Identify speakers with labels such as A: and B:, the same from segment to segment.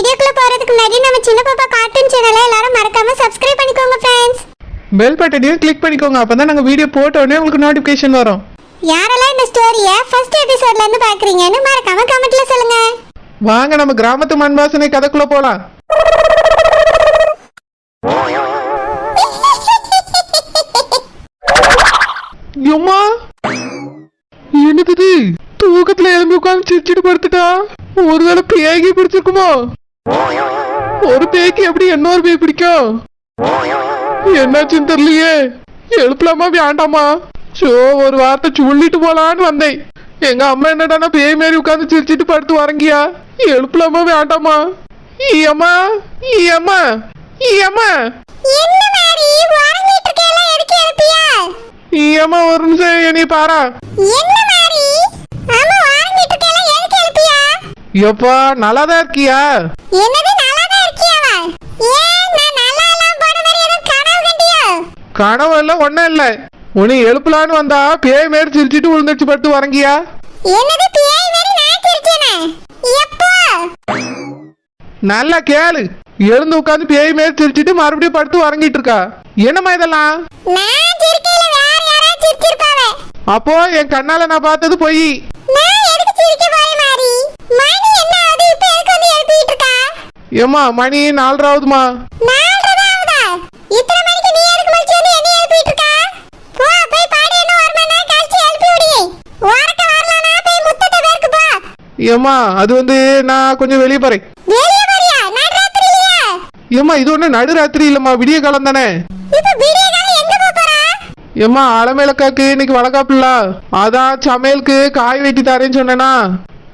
A: வீடியோக்குள்ள போறதுக்கு முன்னாடி நம்ம சின்ன பாப்பா கார்ட்டூன் சேனலை எல்லாரும் மறக்காம சப்ஸ்கிரைப் பண்ணிக்கோங்க ஃப்ரெண்ட்ஸ்
B: பெல் பட்டனையும் கிளிக் பண்ணிக்கோங்க. அப்போ தான் நாங்கள் வீடியோ போட்ட உடனே உங்களுக்கு நோட்டிஃபிகேஷன் வரும்.
A: யாரெல்லாம் இந்த ஸ்டோரியை ஃபர்ஸ்ட் எபிசோட்ல இருந்து பாக்குறீங்கன்னு மறக்காம கமெண்ட்ல சொல்லுங்க.
B: வாங்க நம்ம கிராமத்து மண் வாசனை கதைக்குள்ள போலாம். எம்மா? என்னது? தூக்கத்துல எழும்பி உட்காந்து சிரிச்சிட்டு படுத்துட்டா? ஒருவேளை பேய்க்கு பிடிச்சிருக்குமோ? ஒரு பேய்க்கு எப்படி இன்னொரு பேய் பிடிக்கும்? என்னாச்சுன்னு தெரியலையே. எழுப்பலாமா வேண்டாமா? சோ ஒரு வார்த்தை சொல்லிட்டு போலான்னு வந்தேன். எங்க அம்மா என்னடானா பேய் மாரி உட்காந்து சிரிச்சிட்டு படுத்து வரங்கியா எழுப்பலாமா வேண்டாமா? ஈயம்மா ஈயம்மா ஈயம்மா ஈயம்மா ஒரு நிமிஷம் என்னை பாரா
A: என்ன மாதிரி ஆமா உறங்கிட்டு இருக்கேல எதுக்கு எழுப்பியா
B: எப்பா நல்லாதான் இருக்கியா?
A: என்னது நல்லா தான் இருக்கியாவா ஏன் நான் நல்லா எல்லாம் போன மாதிரி எதுவும் கனவு கண்டியோ?
B: கனவு எல்லாம் ஒன்றும் இல்லை. உன்னை எழுப்பலான்னு வந்தா பேய் மாரி சிரிச்சிட்டு விழுந்துச்சு படுத்து வரங்கியா
A: என்னது பேய் மாதிரி நான் சிரிச்சேனே? எப்போ?
B: நல்லா கேளு. எழுந்து உட்காந்து பேய் மாரி சிரிச்சிட்டு மறுபடியும் படுத்து வரங்கிட்டு இருக்கா. என்னம்மா இதெல்லாம்?
A: நான் சிரிக்கையில வேற யாராவது சிரிச்சிருப்பாவே.
B: அப்போ என் கண்ணால நான் பார்த்தது பொய்.
A: முத்தத்தை பேருக்கு போ.
B: ஏம்மா அது வந்து நான் கொஞ்சம் வெளியே போறேன். ஏம்மா இது ஒன்று நடுராத்திரி இல்லைம்மா விடிய காலம் தானே? ஏம்மா அலமேலக்காக்கு இன்னைக்கு வளகாப்புல அதான் சமையலுக்கு காய் வெட்டி தரேன்னு சொன்னேனா?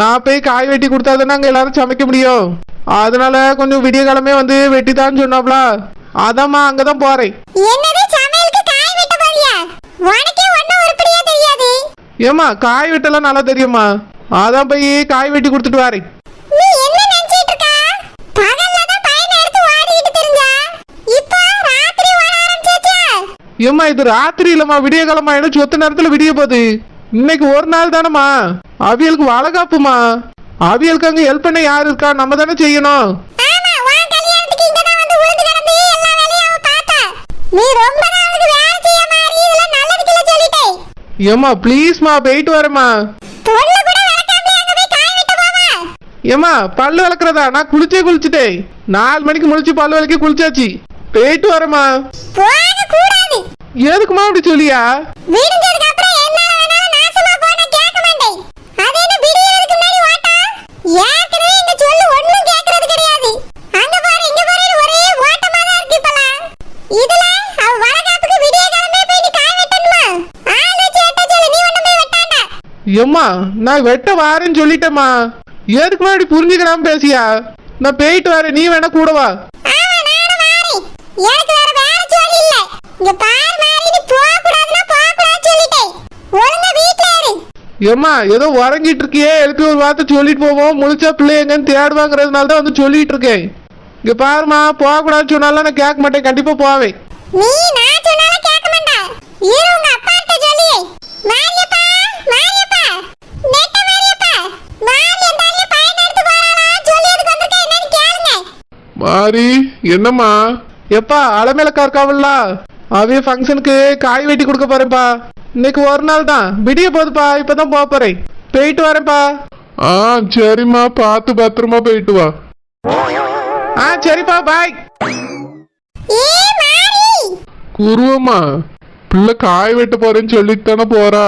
B: நான் போய் காய் வெட்டி கொடுத்தா தானே அங்கே எல்லாரும் சமைக்க முடியும்? அதனால கொஞ்சம் விடிய காலமே வந்து வெட்டி தான்னு சொன்னாப்ல. அதாம்மா அங்கே தான் போகிறேன்
A: என்னது சமையலுக்கு காய்
B: வெட்டலாம் நல்லா தெரியுமா அதான் போய் காய் வெட்டி கொடுத்துட்டு வரேன். ஏம்மா இது ராத்திரி இல்லம்மா விடிய காலமா சொத்த நேரத்துல விடிய போகுது. இன்னைக்கு ஒரு நாள் தானம்மா. அவியலுக்கு வளகாப்புமா அவியலுக்கு அங்க ஹெல்ப் பண்ண யார் இருக்கா? நம்ம தானே செய்யணும். ஏம்மா ப்ளீஸ்மா போயிட்டு வரேம்மா. ஏம்மா பல்லு விளக்குறதா? நான் குளிச்சே குளிச்சுட்டேன். நாலு மணிக்கு முழிச்சு பல்லு விளக்கி குளிச்சாச்சு. போயிட்டு வரேம்மா. எதுக்குமா அப்படி சொல்லியா
A: விடிஞ்சதுக்கு அப்புறம் என்னால வேணாலும் நாசமா போன கேட்க மாட்டேன் அது என்ன விடியறதுக்கு முன்னாடி ஓட்டா ஏற்கனவே இந்த சொல்லு ஒண்ணும் கேக்குறது கிடையாது அங்க பாரு இங்க பாரு ஒரே ஓட்டமா தான் இருக்கு இப்பலாம் இதுல அவ வளகாப்புக்கு விடிய காலமே போய் நீ காய் வெட்டணுமா ஆள் வச்சு வெட்ட சொல்லு நீ ஒண்ணும் போய்
B: ஏம்மா நான் வெட்ட வாரேன்னு சொல்லிட்டேம்மா. எதுக்குமா இப்படி புரிஞ்சுக்கிறாம பேசியா? நான் போயிட்டு வரேன் நீ வேணா கூட வா.
A: போக கூடாதுன்னா போக
B: ஏம்மா ஏதோ உறங்கிட்டு இருக்கியே எழுப்பி ஒரு வார்த்தை சொல்லிட்டு போவோம். முழிச்சா பிள்ளை எங்கன்னு தேடுவாங்கிறதுனால தான் வந்து சொல்லிட்டு இருக்கேன். இங்க பாருமா போகக்கூடாதுன்னு சொன்னாலும் நான் கேட்க மாட்டேன் கண்டிப்பா போவேன்.
A: நீ நான் சொன்னாலும் கேட்க மாட்டா. இரு உங்க அப்பா கிட்ட சொல்லி மாரியப்பா மாரியப்பா நெட்ட மாரியப்பா மாரி அந்த பையன் எடுத்து போறானா சொல்லி அதுக்கு வந்திருக்க என்னன்னு கேளுங்க
B: மாறி என்னம்மா? எப்பா அலமேலக்கா இருக்காவல்ல அவைய ஃபங்க்ஷனுக்கு காய் வெட்டி கொடுக்க போறேன்ப்பா. இன்னைக்கு ஒரு நாள் தான். விடிய போகுதுப்பா இப்பதான் போக போறேன். போயிட்டு வரேன்ப்பா.
C: ஆ சரிம்மா. பார்த்து பத்திரமா போயிட்டு வா.
B: ஆ சரிப்பா பாய்
A: ஏ மாரி
C: குருவம்மா பிள்ளை காய் வெட்ட போறேன்னு சொல்லிட்டு தானே போறா.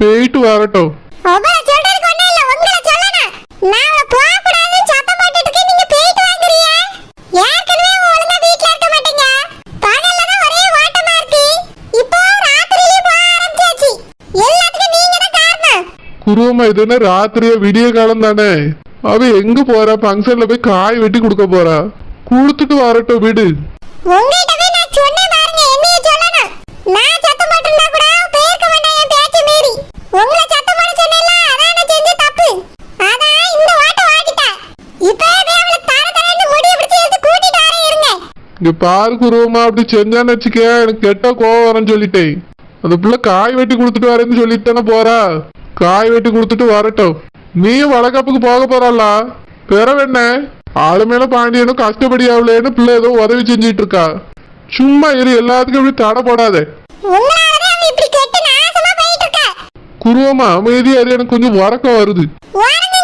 C: போயிட்டு வரட்டும்
A: உங்களை சொல்றதுக்கு ஒண்ணும் இல்ல உங்களை சொல்லணும் நான் அவளை போக கூடாதுன்னு சத்தம் போட்டுட்டு இருக்கேன் நீங்க போயிட்டு வாங்குறீங்க ஏற்கனவே அவங்க ஒழுங்கா வீட்ல இருக்க மாட்டீங்க பகல்ல தான் ஒரே ஓட்டமா இருக்கு இப்போ ராத்திரியிலயும் போக ஆரம்பிச்சாச்சு எல்லாத்துக்கும் நீங்க தான் காரணம்
C: குருவம்மா இது என்ன ராத்திரியா விடிய காலம் தானே? அவ எங்க போறா? ஃபங்க்ஷன்ல போய் காய் வெட்டி கொடுக்க போறா. கொடுத்துட்டு வரட்டும் விடு. இங்க பாரு குருவம்மா அப்படி செஞ்சான்னு வச்சுக்க எனக்கு கெட்ட கோவம் வரேன்னு சொல்லிட்டேன். அந்த பிள்ளை காய் வெட்டி கொடுத்துட்டு வரேன்னு சொல்லிட்டு தானே போறா. காய் வெட்டி கொடுத்துட்டு வரட்டும். நீயும் வளகாப்புக்கு போக போறல்ல பிறவு என்ன? ஆளு மேல பாண்டியனும் கஷ்டப்படியாவலேன்னு பிள்ளை ஏதோ உதவி செஞ்சிட்டு இருக்கா சும்மா இரு எல்லாத்துக்கும் இப்படி தடை போடாத. குருவமா அமைதியா இரு எனக்கு கொஞ்சம் உறக்கம் வருது.
A: வாருங்க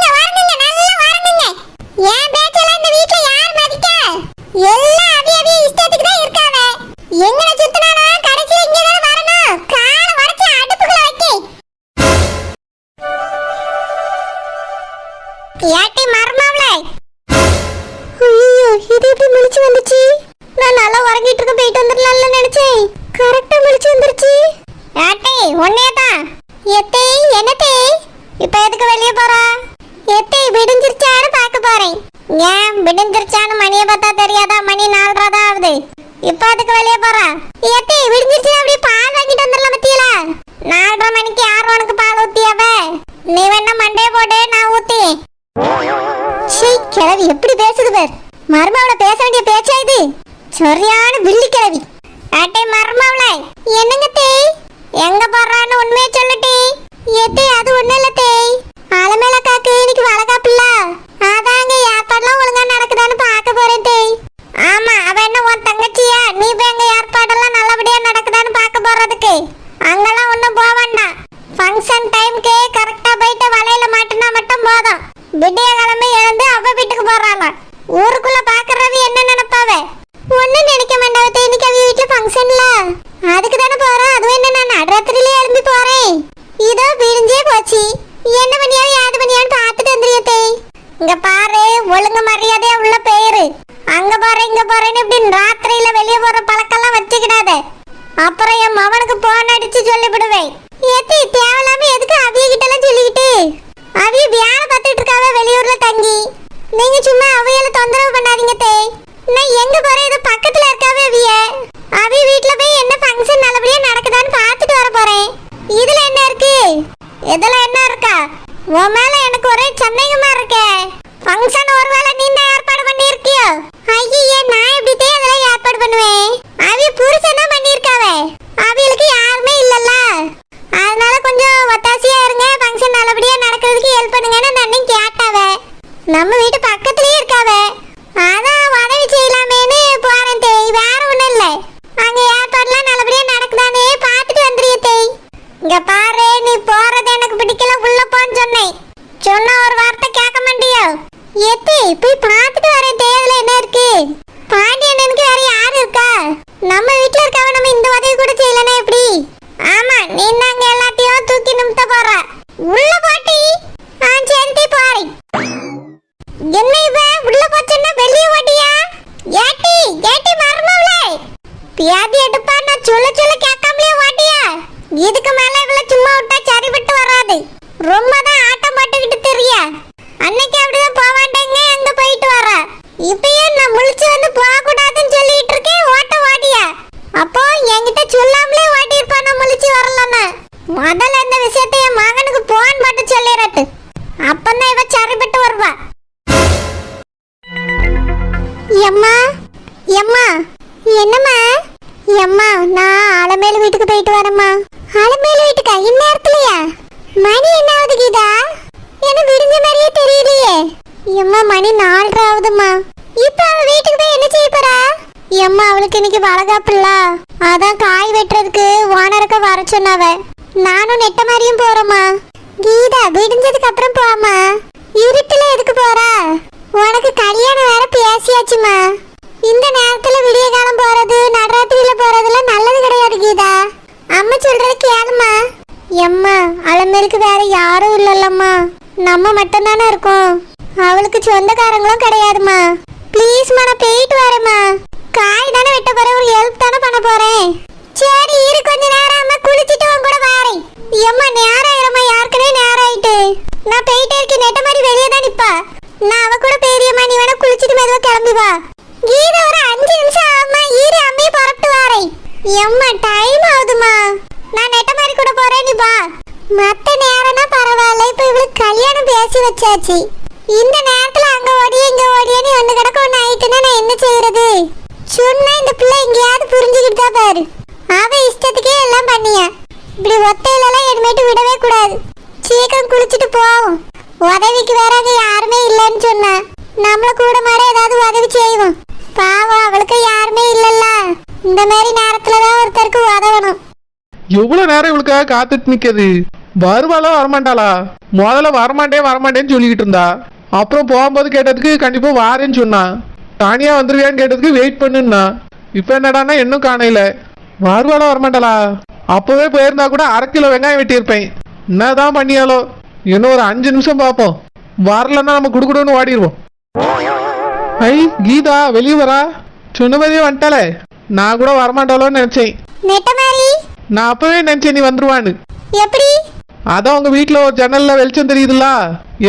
A: போறேன் ஏன் விடிஞ்சிருச்சான்னு மணியை பார்த்தா தெரியாதா? மணி நாலரை தான் ஆகுது. இப்ப அதுக்கு வெளியே போறா? ஏத்தி விடுஞ்சிருச்சு அப்படியே பால் வாங்கிட்டு வந்துடலாம் பத்தியில நாலரை மணிக்கு யார் உனக்கு பால் ஊத்தியாவ? நீ வேணா மண்டே போட்டு நான் ஊத்தி. சீ கிழவி எப்படி பேசுது பேர்? மருமாவோட பேச வேண்டிய பேச்சா இது? சரியான வில்லி கிழவி அட்டை மருமாவள என்னங்க தேய் எங்க போறான்னு உண்மையை சொல்லுட்டி எத்தே அது ஒண்ணு இல்ல தேய் அலமேல காக்கு இன்னைக்கு வளகாப்பில்ல அதாங்க ஏற்பாடுலாம் ஒழுங்கா நடக்குதான்னு பார்க்க போறேன் தேய் ஆமா அவ என்ன உன் தங்கச்சியா நீ போய் எங்க ஏற்பாடெல்லாம் நல்லபடியா நடக்குதான்னு பார்க்க போறதுக்கு அங்கெல்லாம் ஒண்ணும் போக வேண்டாம் ஃபங்க்ஷன் டைம்க்கு கரெக்டா போயிட்டு வலையில மாட்டினா மட்டும் போதும் விடிய கிளம்பி எழுந்து அவ வீட்டுக்கு போறாங்க ஊருக்குள்ள பாக்குறது என்ன நினைப்பாவ? ஒண்ணும் நினைக்க மாட்டாவ இன்னைக்கு அவ வீட்டுல ஃபங்க்ஷன்ல அதுக்கு தானே போறோம் அதுவும் என்ன நான் நடுராத்திரிலே எழும்பி போறேன். இதோ பிரிஞ்சே போச்சு. என்ன பண்ணியா யாது பண்ணியான்னு பார்த்துட்டு வந்துறியத்தே இங்க பாரு ஒழுங்கு மரியாதையா உள்ள பேரு. அங்க போறேன் இங்க போறேன்னு இப்படி ராத்திரியில வெளிய போற எல்லாம் வச்சுக்கிடாத. அப்புறம் என் மவனுக்கு போன் அடிச்சு சொல்லிவிடுவேன். ஏத்தி தேவையில்லாம எதுக்கு அவிய கிட்ட எல்லாம் சொல்லிக்கிட்டு? அவிய வேலை பார்த்துட்டு இருக்காவ வெளியூர்ல தங்கி. நீங்க சும்மா அவையில தொந்தரவு பண்ணாதீங்க தே. நான் எங்க போறேன் இது பக்கத்துல இருக்காவ அவிய? அவி வீட்ல போய் என்ன ஃபங்க்ஷன் நல்லபடியா நடக்குதான்னு பார்த்துட்டு வர போறேன். இதுல என்ன இருக்கு? இதுல என்ன இருக்கா? உன் மேல எனக்கு ஒரே சந்தேகமா இருக்கே. ஃபங்க்ஷன் ஒருவேளை நீ தான் ஏற்பாடு பண்ணி இருக்கியோ ஐயே நான் எப்படி தே அதெல்லாம் ஏற்பாடு பண்ணுவேன்? அவி புருஷனா அலமேலு வீட்டுக்கு போயிட்டு வரேம்மா. அலமேலு வீட்டுக்கா? இந்நேரத்துலயா? மணி என்ன ஆகுது கீதா? எனக்கு விடிஞ்ச மாதிரியே தெரியலையே. எம்மா மணி நாலரை ஆகுதுமா இப்ப அவ வீட்டுக்கு போய் என்ன செய்ய போறா? எம்மா அவளுக்கு இன்னைக்கு வளகாப்புல அதான் காய் வெட்டுறதுக்கு ஓனருக்கு வர சொன்னாவ. நானும் நெட்ட மாதிரியும் போறேம்மா. கீதா விடிஞ்சதுக்கு அப்புறம் போமா இருட்டுல எதுக்கு போறா உனக்கு கல்யாணம் வேற பேசியாச்சுமா இந்த நேரத்துல விடிய காலம் போறது நடுராத்திரியில போறதெல்லாம் நல்லது கிடையாது கீதா அம்மா சொல்றது கேளுமா எம்மா அலமேலுக்கு வேற யாரும் இல்லல்லம்மா நம்ம மட்டும்தானே இருக்கோம் அவளுக்கு சொந்தக்காரங்களும் கிடையாதுமா ப்ளீஸ்மா நான் போயிட்டு வரேம்மா. காய் தானே வெட்ட போறேன் ஒரு ஹெல்ப் தானே பண்ண போறேன். சரி இரு கொஞ்ச நேரம் அம்மா குளிச்சிட்டு உன் கூட வாரேன். எம்மா நேரம் ஆயிரம்மா யாருக்குனே நேரம் ஆயிட்டு. நான் போயிட்டே இருக்கேன் நெட்ட மாதிரி வெளியே தான் நிப்பா. நான் அவ கூட பெரியம்மா நீ வேணா குளிச்சிட்டு மெதுவா கிளம்பி வா. கீத ஒரு அஞ்சு நிமிஷம் ஆகுமா இரு அம்மையை புறப்பட்டு வாரேன். எம்மா டைம் ஆகுதுமா நான் நெட்ட மாதிரி கூட போறேன் நீ வா. மற்ற நேரம்னா பரவாயில்ல இப்ப இவளுக்கு கல்யாணம் பேசி வச்சாச்சு. இந்த நேரத்துல அங்க ஓடி இங்க ஓடியேன்னு வந்து கிடக்க ஒன்று ஆயிட்டுன்னா நான் என்ன செய்யறது? சொன்னா இந்த பிள்ளை எங்கேயாவது புரிஞ்சுக்கிட்டு தான் பாரு. அவ இஷ்டத்துக்கே எல்லாம் பண்ணியா. இப்படி ஒத்தையிலலாம் இனிமேட்டு விடவே கூடாது. சீக்கிரம் குளிச்சுட்டு போவோம். உதவிக்கு வேற அங்க யாருமே இல்லைன்னு சொன்னா. நம்மள கூட மாதிரி ஏதாவது உதவி செய்வோம். பாவம் அவளுக்கு யாருமே இல்லைல்ல. இந்த மாதிரி நேரத்துல தான் ஒருத்தருக்கு உதவணும்.
B: எவ்வளவு நேரம் இவளுக்காக காத்துட்டு நிக்கிறது வருவாளா வரமாட்டாளா? முதல்ல வரமாட்டேன் வரமாட்டேன்னு சொல்லிக்கிட்டு இருந்தா. அப்புறம் போகும்போது கேட்டதுக்கு கண்டிப்பா வாரேன்னு சொன்னா. தனியா வந்துருவியான்னு கேட்டதுக்கு வெயிட் பண்ணுன்னா. இப்ப என்னடான்னா இன்னும் காணையில வருவாளா வரமாட்டாளா? அப்பவே போயிருந்தா கூட அரை கிலோ வெங்காயம் வெட்டியிருப்பேன். என்னதான் பண்ணியாலோ? இன்னும் ஒரு அஞ்சு நிமிஷம் பார்ப்போம். வரலன்னா நம்ம குடுக்குடுன்னு ஓடிடுவோம். ஐ கீதா வெளியே வரா? சொன்ன மாதிரியே வந்துட்டாளே. நான் கூட வரமாட்டாளோன்னு நினைச்சேன். நான் அப்பவே நினைச்சேன் நீ வந்துருவான்னு.
A: எப்படி?
B: அதான் உங்க வீட்ல ஒரு ஜன்னல்ல வெளிச்சம் தெரியுதுல்ல?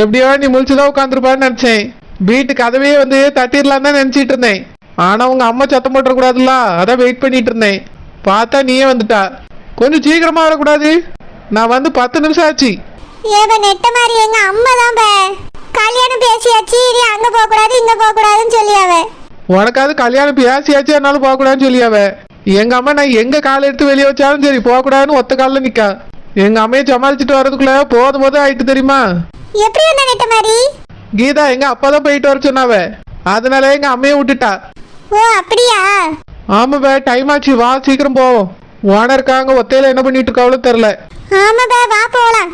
B: எப்படியோ நீ முழிச்சுதான் உட்காந்துருப்பான்னு நினைச்சேன். வீட்டு கதவே வந்து தட்டிடலாம் தான் நினைச்சிட்டு இருந்தேன். ஆனா உங்க அம்மா சத்தம் போட்டுற கூடாதுல்ல அதான் வெயிட் பண்ணிட்டு இருந்தேன். பார்த்தா நீயே வந்துட்டா. கொஞ்சம் சீக்கிரமா வரக்கூடாது. நான் வந்து பத்து நிமிஷம் ஆச்சு.
A: ஏவ நெட்ட மாதிரி எங்க அம்மா தான் கல்யாணம் பேசியாச்சு இனி அங்க போக கூடாது இங்க போக கூடாதுன்னு சொல்லியாவ
B: உனக்காவது கல்யாணம் பேசியாச்சு என்னாலும் போகக்கூடாதுன்னு சொல்லியாவ எங்க அம்மா நான் எங்க கால் எடுத்து வெளியே வச்சாலும் சரி போகக்கூடாதுன்னு ஒத்த காலில் நிக்கா. எங்க அம்மையை சமாளிச்சுட்டு வர்றதுக்குள்ள போதும் போதும் ஆயிட்டு தெரியுமா?
A: எப்படி வந்த நெட்ட மாதிரி?
B: கீதா எங்க அப்பா தான் போயிட்டு வர சொன்னாவ. அதனால எங்க அம்மையை விட்டுட்டா.
A: ஓ அப்படியா?
B: ஆமா பே டைம் ஆச்சு. வா சீக்கிரம் போவோம். ஓனர் இருக்காங்க ஒத்தையில என்ன பண்ணிட்டு இருக்காவளோ தெரில
A: ஆமா பே வா போலாம்.